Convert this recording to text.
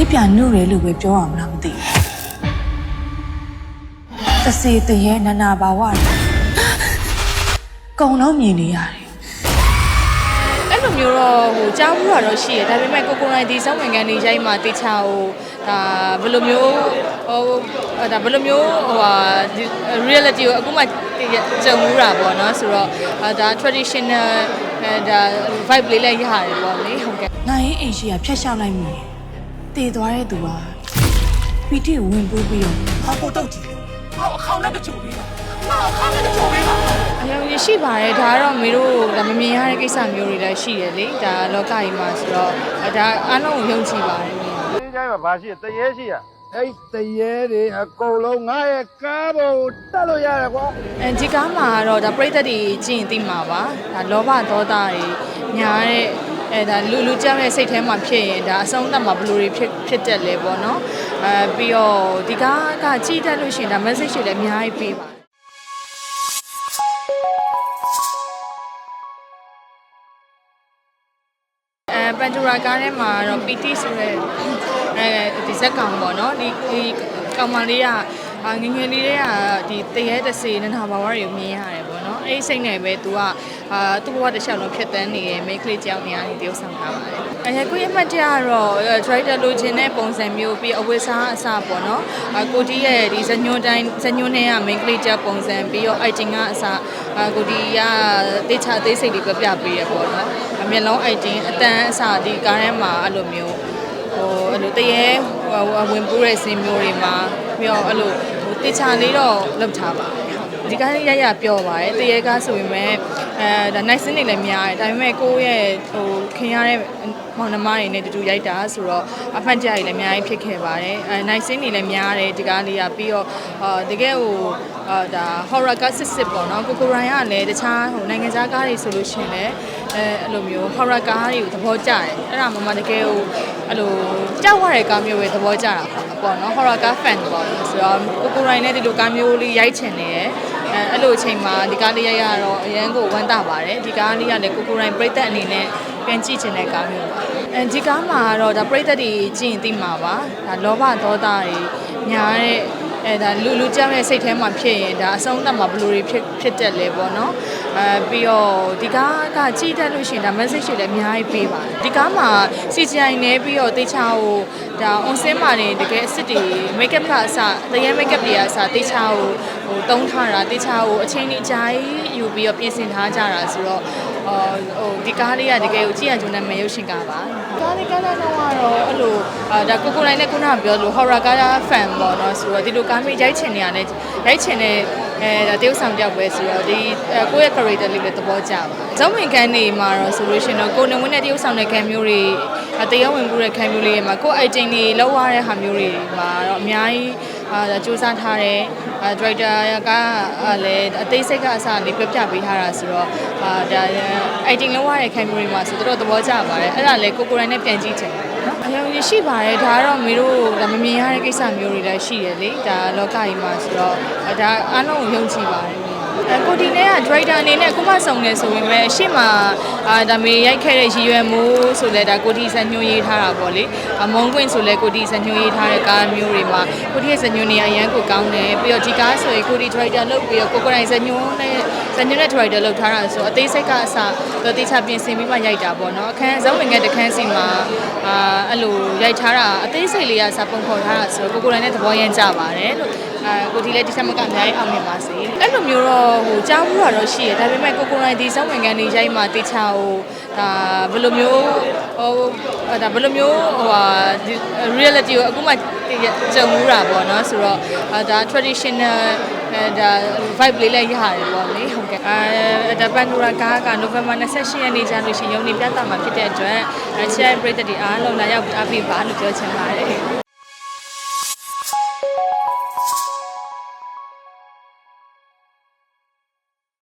လေးပြနှုတ်ရလို့ပဲပြောအောင်လားမသိဘူးတစေတရေနနာဘာဝတွေကုံလုံးမြင်နေရတယ်အဲ့လိုမျိုးတော့ဟိုကြားဘူးတာတော့ရှိရဒါပေမဲ့ကိုကိုရိုင်းဒီစောင့်ဝင်ကန်နေရိုက်မှတေချာဟိုဒါဘယ်လိုမျိုးဟိုဒါဘယ်လိုမျိုးဟိုဟာ reality ကိုအခုမှကြုံမှုတာပေါ့နော်ဆိုတော့ဒါ traditional အဲဒါ vibe လေးလည်းရတယ်ပေါ့လေဟုတ်ကဲ့နိုင်ရင်အိမ်ရှိကဖျက်ရှောက်လိုက်မိတယ် တည်သွားတဲ့သူကပီတိဝင်ပူးပြီးတော့ဟာကိုတော့ကြည့်ဟောအခေါင်းနဲ့ကြိုးပေးပါဟာအခေါင်းနဲ့ကြိုးပေးပါအရင်ရရှိပါတယ်ဒါကတော့မေတို့ဒါမမြင်ရတဲ့ကိစ္စမျိုးတွေလည်းရှိတယ်လေဒါလောကကြီးမှာဆိုတော့ဒါအားလုံးကိုယုံကြည်ပါတယ်ဒီတိုင်းမှာဘာရှိတရေရှိရအဲ့တရေတွေအကုန်လုံးငါရဲ့ကားပေါ်တက်လို့ရတယ်ကွာအဲဒီကားမှာကတော့ဒါပြိသက်တွေကြည့်ရင်သိမှာပါဒါလောဘဒေါသတွေညားတဲ့ အဲဒါလူလူကြောက်ရဲ့စိတ်ထဲမှာဖြစ်ရင်ဒါအဆုံးသတ်မှာဘယ်လိုတွေဖြစ်ဖြစ်တက်လဲပေါ့နော်အဲပြီးတော့ဒီကားကကြည့်တတ်လို့ရှိရင်ဒါ message တွေလည်းအများကြီးပေးပါတယ်အဲပန်တူရာကားထဲမှာတော့ PT ဆိုတဲ့အဲဒီဇက်ကောင်ပေါ့နော်ဒီဒီကောင်မလေးကအာငယ်ငယ်လေးတွေကဒီတရေတစေနနာဘာဝတွေကိုမြင်ရတယ်ပေါ့နော် အဲ့ဒီစိတ်နဲ့ပဲ तू ကအာသူ့ဘဝတစ်လျှောက်လုံးဖြစ်တန်းနေရဲ့မိန်းကလေးကြောင်နေရာနေတယောက်ဆောင်ထားပါတယ်အဲကိုရမှတ်တရကတော့ driver လိုချင်တဲ့ပုံစံမျိုးပြီးအဝတ်စားအစပေါ့နော်အကိုတီးရဲ့ဒီဇညွန်တိုင်းဇညွန်နဲ့ကမိန်းကလေးကြောင်ပုံစံပြီးတော့ item ကအစအကိုတီးကတေချာသေးစိတ်လေးပြပြပေးရပေါ့နော်အမျက်လုံး item အတန်းအစဒီကားထဲမှာအဲ့လိုမျိုးဟိုအဲ့လိုတရေဟိုဝင်ပူးတဲ့စင်မျိုးတွေမှာပြီးတော့အဲ့လိုဟိုတေချာလေးတော့လောက်ထားပါတယ်ဟုတ် ဒီကားလေးရရပြောပါတယ်တရေကားဆိုပေမဲ့အဲဒါ nice နေလည်းများတယ်ဒါပေမဲ့ကိုယ့်ရဲ့ဟိုခင်ရတဲ့မောင်နှမတွေနဲ့တူတူရိုက်တာဆိုတော့အဖန်ကြာကြီးလည်းအများကြီးဖြစ်ခဲ့ပါတယ်အဲ nice နေလည်းများတယ်ဒီကားလေးကပြီးတော့အာတကယ်ဟိုအာဒါ horror ကားစစ်စစ်ပေါ့နော်ကိုကိုရိုင်းကလည်းတခြားဟိုနိုင်ငံခြားကားတွေဆိုလို့ရှိရင်လည်းအဲအဲ့လိုမျိုး horror ကားတွေကိုသဘောကျတယ်အဲ့ဒါမှမှတကယ်ဟိုအဲ့လိုကြောက်ရတဲ့ကားမျိုးပဲသဘောကျတာပေါ့နော် horror ကား fan ပေါ့နော်ဆိုတော့ကိုကိုရိုင်းနဲ့ဒီလိုကားမျိုးလေးရိုက်ချင်နေတယ် အဲအဲ့လိုအချိန်မှာဒီကားလေးရိုက်ရတော့အရန်ကိုဝမ်းသာပါတယ်ဒီကားလေးကလည်းကိုကိုရိုင်းပြိသက်အနေနဲ့ပြန်ကြည့်ချင်တဲ့ကားမျိုးပါအဲဒီကားမှာကတော့ဒါပြိသက်တွေကြည့်ရင်သိမှာပါဒါလောဘဒေါသတွေညားတဲ့အဲဒါလူလူကြောက်ရဲ့စိတ်ထဲမှာဖြစ်ရင်ဒါအဆုံးသတ်မှာဘယ်လိုတွေဖြစ်ဖြစ်တက်လဲပေါ့နော်အဲပြီးတော့ဒီကားကကြည့်တတ်လို့ရှိရင်ဒါ message တွေလည်းအများကြီးပေးပါတယ်ဒီကားမှာ CGI နဲ့ပြီးတော့တေချာဟိုဒါ on scene မှာနေတကယ်အစ်စ်တွေ makeup ကအစတကယ် makeup တွေကအစတေချာဟို ဟိုတုံးထားတာတေချာဟိုအချိန်ကြီးအကြာကြီးယူပြီးတော့ပြင်ဆင်ထားကြတာဆိုတော့အော်ဟိုဒီကားလေးကတကယ်ကိုကြည့်ရကြုံနဲ့မရုပ်ရှင်ကားပါကားလေးကားတော့ကတော့အဲ့လိုအာဒါကိုကိုလိုက်နဲ့ခုနကပြောလို့ horror ကား fan ပေါ့နော်ဆိုတော့ဒီလိုကားမျိုးရိုက်ချင်နေရတယ်ရိုက်ချင်တဲ့အဲဒါတရုပ်ဆောင်တယောက်ပဲဆိုတော့ဒီအဲကိုယ့်ရဲ့ character လေးလည်းသဘောကျပါဇောင်းဝင်ခန်းနေမှာတော့ဆိုလို့ရှိရင်တော့ကိုနေဝင်းတဲ့တရုပ်ဆောင်တဲ့ခံမျိုးတွေအတရားဝင်မှုတဲ့ခံမျိုးလေးတွေမှာကိုယ့် item တွေလောက်ရတဲ့ဟာမျိုးတွေမှာတော့အများကြီးအာဒါစူးစမ်းထားတ ယ်အာ director ကလည်းအသေးစိတ်ကအစားလေးပြပြပေးထားတာဆိုတော့အာဒါ item လောက်ရတဲ့ခံမျိုးတွေမှာဆိုတော့သဘောကျပါတယ်အဲ့ဒါလည်းကိုကိုရိုင်းနဲ့ပြန်ကြည့်ချင်တယ်နော်အရင်ရရှိပါတယ်ဒါကတော့မေတို့ဒါမမြင်ရတဲ့ကိစ္စမျိုးတွေလည်းရှိတယ်လေဒါလောကကြီးမှာဆိုတော့ဒါအားလုံးကိုယုံကြည်ပါတယ်အဲကိုဒီနဲ့ က director အနေနဲ့အခုမှစုံနေဆိုပေမဲ့ရှေ့မှာအာဒါမေရိုက်ခဲ့တဲ့ရည်ရွယ်မှုဆိုလဲဒါကိုဒီဇညွှန်ရေးထားတာပေါ့လေအမုံကွင်းဆိုလဲကိုဒီဇညွှန်ရေးထားတဲ့ကားမျိုးတွေမှာကိုဒီရဲ့ဇညွှန်နေအရန်ကိုကောင်းတယ်ပြီးတော့ဒီကားဆိုရင်ကိုဒီ director လုပ်ပြီးတော့ကိုကိုရိုင်းဇညွှန်နဲ့ဇညွှန်နဲ့ director လုပ်ထားတာဆိုအသေးစိတ်ကအစတော့တေချာပြင်ဆင်ပြီးမှရိုက်တာပေါ့နော်အခန်းဇုံးဝင်တဲ့တခန်းစီမှာအာအဲ့လိုရိုက်ထားတာအသေးစိတ်လေးကစပုံဖော်ထားတာဆိုတော့ကိုကိုရိုင်းနဲ့သဘောရမ်းကြပါတယ်လို့ အာကိုဒီလည်းဒီချက်မကအများကြီးအောင်မြင်ပါစေအဲ့လိုမျိုးတော့ဟိုကြားဘူးတာတော့ရှိရဒါပေမဲ့ကိုကိုရိုင်းဒီစောင့်ဝင်ကန်နေရိုက်မှတေချာဟိုဒါဘယ်လိုမျိုးဟိုဒါဘယ်လိုမျိုးဟိုဟာ reality ကိုအခုမှကြုံမှုတာပေါ့နော်ဆိုတော့ဒါ traditional အဲဒါ vibe လေးလည်းရတယ်ပေါ့လေဟုတ်ကဲ့အဲဒါပန်ဒူရာကားက November 28ရက်နေ့ကျလို့ရှိရင်ရုံနေပြသမှာဖြစ်တဲ့အတွက်အဲ share ပရိသတ်တွေအားလုံးလာရောက်အားပေးပါလို့ပြောချင်ပါတယ်